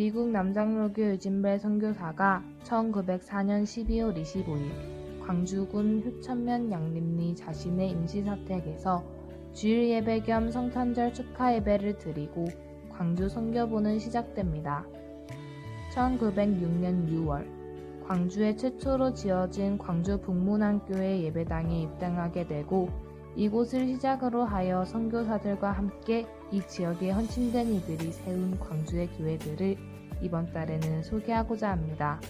미국 남장로교 유진벨 선교사가 1904년 12월 25일 광주군 효천면 양림리 자신의 임시사택에서 주일 예배 겸 성탄절 축하 예배를 드리고 광주 선교부는 시작됩니다. 1906년 6월 광주에 최초로 지어진 광주 북문안교회 예배당에 입당하게 되고 이곳을 시작으로 하여 선교사들과 함께 이 지역에 헌신된 이들이 세운 광주의 교회들을 이번 달에는 소개하고자 합니다.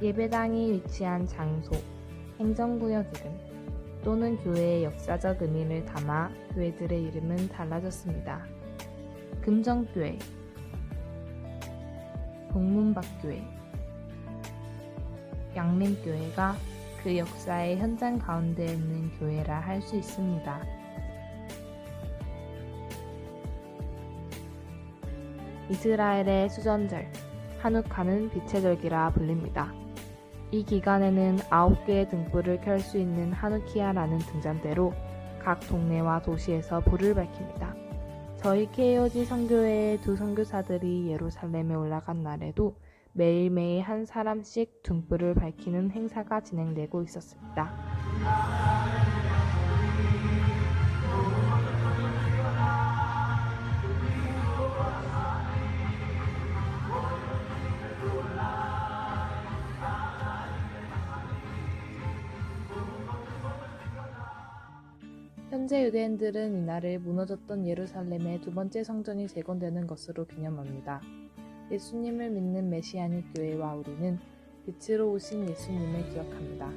예배당이 위치한 장소, 행정구역 이름 또는 교회의 역사적 의미를 담아 교회들의 이름은 달라졌습니다. 금정교회, 동문박교회, 양림교회가 그 역사의 현장 가운데 있는 교회라 할 수 있습니다. 이스라엘의 수전절, 한우카는 빛의 절기라 불립니다. 이 기간에는 9개의 등불을 켤 수 있는 하누키아라는 등잔대로 각 동네와 도시에서 불을 밝힙니다. 저희 KOG 선교회의 두 선교사들이 예루살렘에 올라간 날에도 매일매일 한 사람씩 등불을 밝히는 행사가 진행되고 있었습니다. 현재 유대인들은 이날을 무너졌던 예루살렘의 두 번째 성전이 재건되는 것으로 기념합니다. 예수님을 믿는 메시아닉 교회와 우리는 빛으로 오신 예수님을 기억합니다.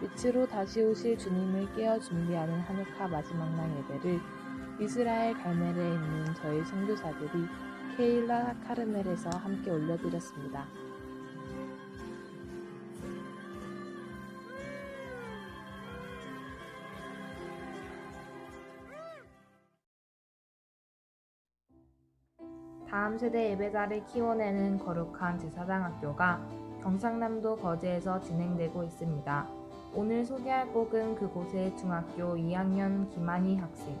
빛으로 다시 오실 주님을 깨어 준비하는 하누카 마지막 날 예배를 이스라엘 갈멜에 있는 저희 선교사들이 케일라 카르멜에서 함께 올려드렸습니다. 다음 세대 예배자를 키워내는 거룩한 제사장 학교가 경상남도 거제에서 진행되고 있습니다. 오늘 소개할 곡은 그곳의 중학교 2학년 김한희 학생,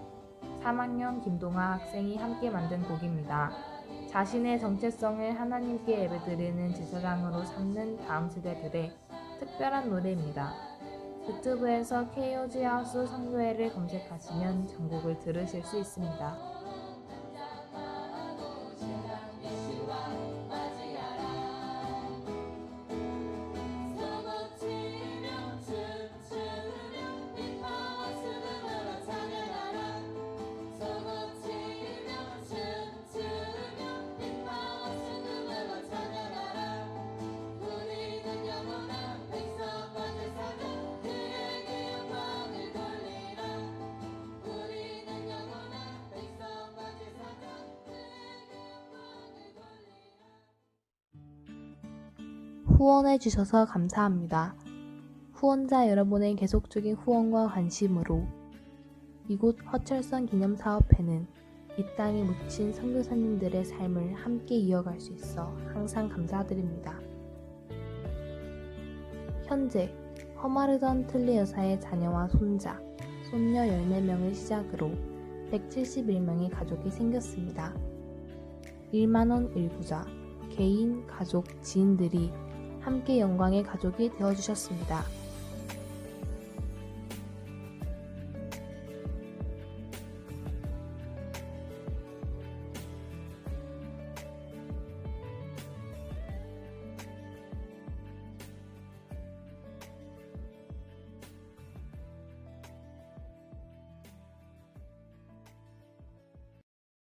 3학년 김동아 학생이 함께 만든 곡입니다. 자신의 정체성을 하나님께 예배드리는 제사장으로 삼는 다음 세대들의 특별한 노래입니다. 유튜브에서 KOG 하우스 선교회를 검색하시면 전곡을 들으실 수 있습니다. 후원해 주셔서 감사합니다. 후원자 여러분의 계속적인 후원과 관심으로 이곳 허철선 기념사업회는 이 땅에 묻힌 선교사님들의 삶을 함께 이어갈 수 있어 항상 감사드립니다. 현재 허마르던 틀리 여사의 자녀와 손자, 손녀 14명을 시작으로 171명의 가족이 생겼습니다. 1만원 일부자, 개인, 가족, 지인들이 함께 영광의 가족이 되어주셨습니다.